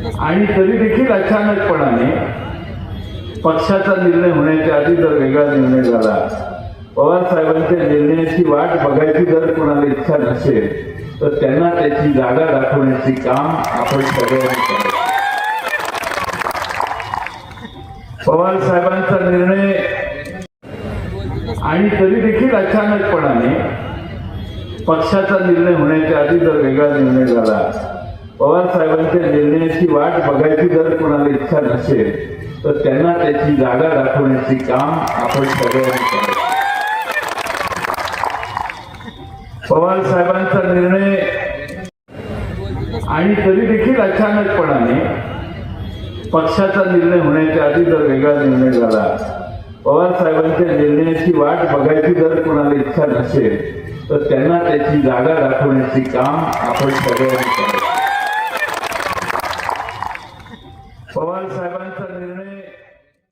आणि तरी देखील अचानकपणाने पक्षाचा निर्णय होण्याच्या आधी जर वेगळा निर्णय झाला पवार साहेबांच्या निर्णयाची वाट बघायची जर कोणाला इच्छा नसेल तर त्यांना त्याची जागा दाखवण्याचे काम आपण सगळ्यांनी करायचं पवार साहेबांचा निर्णय आणि तरी देखील अचानकपणाने पक्षाचा निर्णय होण्याच्या आधी जर वेगळा निर्णय झाला पवार साहेबांच्या निर्णयाची वाट बघायची जर कोणाला इच्छा नसेल तर त्यांना त्याची जागा दाखवण्याचे काम आपण सगळ्यांनी करायचं. पवार साहेबांचा निर्णय आणि तरी देखील अचानकपणाने पक्षाचा निर्णय होण्याच्या आधी जर वेगळा निर्णय झाला पवार साहेबांच्या निर्णयाची वाट बघायची जर कोणाला इच्छा नसेल तर त्यांना त्याची जागा दाखवण्याचे काम आपण सगळ्यांनी करायचं. पवार साहेबांचा निर्णय